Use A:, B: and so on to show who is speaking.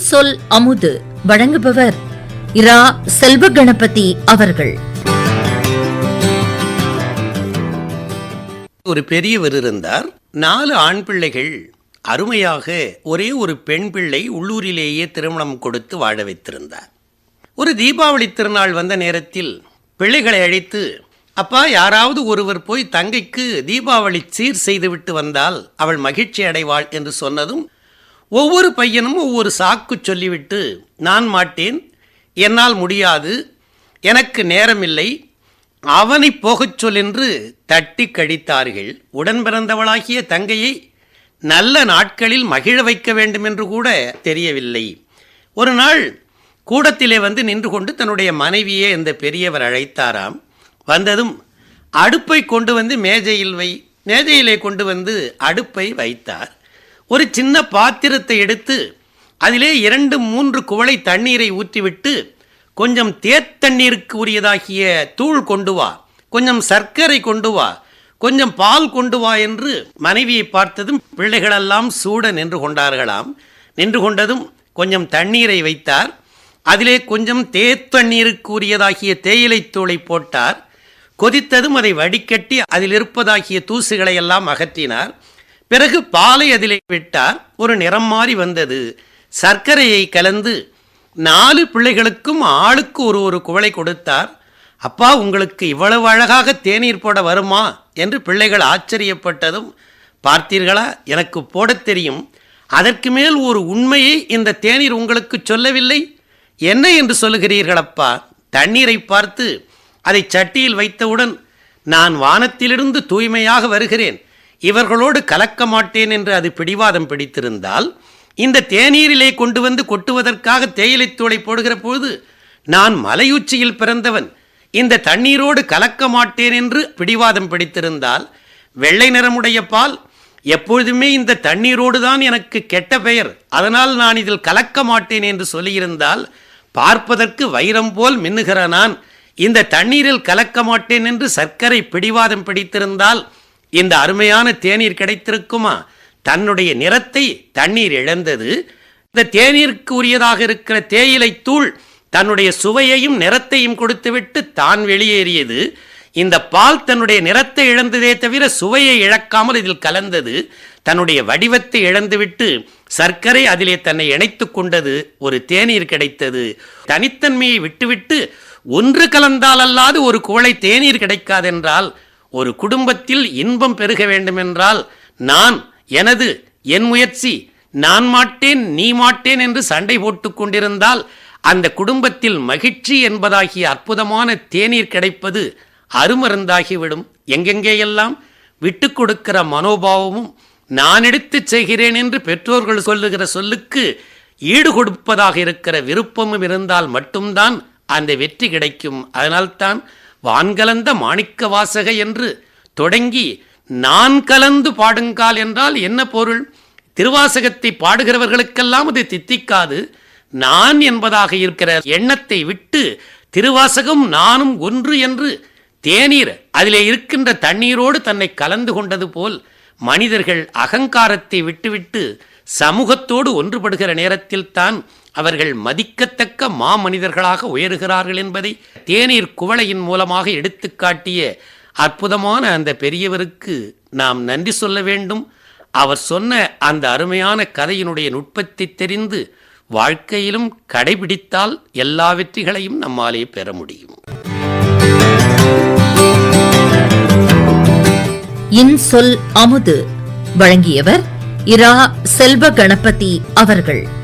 A: இன்சொல் அமுது. வழங்குபவர் இரா செல்வ கணபதி அவர்கள்.
B: ஒரு பெரியவர் இருந்தார். நாலு ஆண் பிள்ளைகள் அருமையாக ஒரே ஒரு பெண் பிள்ளை உள்ளூரிலேயே திருமணம் கொடுத்து வாழ வைத்திருந்தார். ஒரு தீபாவளி திருநாள் வந்த நேரத்தில் பிள்ளைகளை அழைத்து அப்பா யாராவது ஒருவர் போய் தங்கைக்கு தீபாவளி சீர் செய்துவிட்டு வந்தால் அவள் மகிழ்ச்சி அடைவாள் என்று சொன்னதும் ஒவ்வொரு பையனும் ஒவ்வொரு சாக்கு சொல்லிவிட்டு நான் மாட்டேன் என்னால் முடியாது எனக்கு நேரமில்லை அவனை போகச் சொல் என்று தட்டி கழித்தார்கள் உடன் பிறந்தவளாகிய தங்கையை நல்ல நாட்களில் மகிழ வைக்க வேண்டும் என்று கூட தெரியவில்லை. ஒரு நாள் கூடத்திலே வந்து நின்று கொண்டு தன்னுடைய மனைவியே இந்த பெரியவர் அழைத்தாராம். வந்ததும் அடுப்பை கொண்டு வந்து மேஜையில் வை. மேஜையிலே கொண்டு வந்து அடுப்பை வைத்தார். ஒரு சின்ன பாத்திரத்தை எடுத்து அதிலே இரண்டு மூன்று குவளை தண்ணீரை ஊற்றிவிட்டு கொஞ்சம் தேத்தண்ணீருக்கு உரியதாகிய தூள் கொண்டு வா கொஞ்சம் சர்க்கரை கொண்டு வா கொஞ்சம் பால் கொண்டு வா என்று மனைவியை பார்த்ததும் பிள்ளைகளெல்லாம் சூட நின்று கொண்டார்களாம். நின்று கொண்டதும் கொஞ்சம் தண்ணீரை வைத்தார். அதிலே கொஞ்சம் தேத்தண்ணீருக்கு உரியதாகிய தேயிலை தூளை போட்டார். கொதித்ததும் அதை வடிகட்டி அதில் இருப்பதாகிய தூசுகளை எல்லாம் அகற்றினார். பிறகு பாலை அதிலே விட்டார். ஒரு நிறம் மாறி வந்தது. சர்க்கரையை கலந்து நாலு பிள்ளைகளுக்கும் ஆளுக்கு ஒரு ஒரு குவளை கொடுத்தார். அப்பா உங்களுக்கு இவ்வளவு அழகாக தேநீர் போட வருமா? என்று பிள்ளைகள் ஆச்சரியப்பட்டதும் பார்த்தீர்களா? எனக்கு போடத் தெரியும். அதற்கு மேல் ஒரு உண்மையை இந்த தேநீர் உங்களுக்கு சொல்லவில்லை? என்ன என்று சொல்லுகிறீர்களப்பா? தண்ணீரை பார்த்து அதை சட்டியில் வைத்தவுடன் நான் வானத்திலிருந்து தூய்மையாக வருகிறேன். இவர்களோடு கலக்க மாட்டேன் என்று அது பிடிவாதம் பிடித்திருந்தால் இந்த தேநீரிலே கொண்டு வந்து கொட்டுவதற்காக தேயிலைத்தூளை போடுகிற போது நான் மலையுச்சியில் பிறந்தவன் இந்த தண்ணீரோடு கலக்க மாட்டேன் என்று பிடிவாதம் பிடித்திருந்தால் வெள்ளை நிறமுடைய பால் எப்பொழுதுமே இந்த தண்ணீரோடு தான் எனக்கு கெட்ட பெயர். அதனால் நான் இதில் கலக்க மாட்டேன் என்று சொல்லியிருந்தால் பார்ப்பதற்கு வைரம் போல் மின்னுகிற நான் இந்த தண்ணீரில் கலக்க மாட்டேன் என்று சர்க்கரை பிடிவாதம் பிடித்திருந்தால் இந்த அருமையான தேநீர் கிடைத்திருக்குமா? தன்னுடைய நிறத்தை தண்ணீர் இழந்தது. இந்த தேநீருக்கு உரியதாக இருக்கிற தேயிலை தூள் தன்னுடைய சுவையையும் நிறத்தையும் கொடுத்துவிட்டு தான் வெளியேறியது. இந்த பால் தன்னுடைய நிறத்தை இழந்ததே தவிர சுவையை இழக்காமல் இதில் கலந்தது. தன்னுடைய வடிவத்தை இழந்துவிட்டு சர்க்கரை அதிலே தன்னை இணைத்து கொண்டது ஒரு தேநீர் கிடைத்தது. தனித்தன்மையை விட்டுவிட்டு ஒன்று கலந்தால் அல்லாது ஒரு குவளை தேநீர் கிடைக்காதென்றால் ஒரு குடும்பத்தில் இன்பம் பெருக வேண்டுமென்றால் நான் எனது என் முயற்சி நான் மாட்டேன் நீ மாட்டேன் என்று சண்டை போட்டு கொண்டிருந்தால் அந்த குடும்பத்தில் மகிழ்ச்சி என்பதாகிய அற்புதமான தேநீர் கிடைப்பது அருமருந்தாகிவிடும். எங்கெங்கேயெல்லாம் விட்டு கொடுக்கிற மனோபாவமும் நான் எடுத்துச் செய்கிறேன் என்று பெற்றோர்கள் சொல்லுகிற சொல்லுக்கு ஈடு கொடுப்பதாக இருக்கிற விருப்பமும் இருந்தால் மட்டும்தான் அந்த வெற்றி கிடைக்கும். அதனால்தான் வான்கலந்த மாணிக்க வாசக என்று தொடங்கி நான் கலந்து பாடுங்கால் என்றால் என்ன பொருள்? திருவாசகத்தை பாடுகிறவர்களுக்கெல்லாம் அது தித்திக்காது. நான் என்பதாக இருக்கிற எண்ணத்தை விட்டு திருவாசகம் நானும் ஒன்று என்று தேநீர் அதிலே இருக்கின்ற தண்ணீரோடு தன்னை கலந்து கொண்டது போல் மனிதர்கள் அகங்காரத்தை விட்டுவிட்டு சமூகத்தோடு ஒன்றுபடுகிற நேரத்தில் தான் அவர்கள் மதிக்கத்தக்க மாமனிதர்களாக உயருகிறார்கள் என்பதை தேநீர் குவளையின் மூலமாக எடுத்துக்காட்டிய அற்புதமான அந்த பெரியவருக்கு நாம் நன்றி சொல்ல வேண்டும். அவர் சொன்ன அந்த அருமையான கதையினுடைய நுட்பத்தை தெரிந்து வாழ்க்கையிலும் கடைபிடித்தால் எல்லா வெற்றிகளையும் நம்மாலே பெற முடியும்.
A: இன்சொல் அமுது. வழங்கியவர் இரா செல்வ கணபதி அவர்கள்.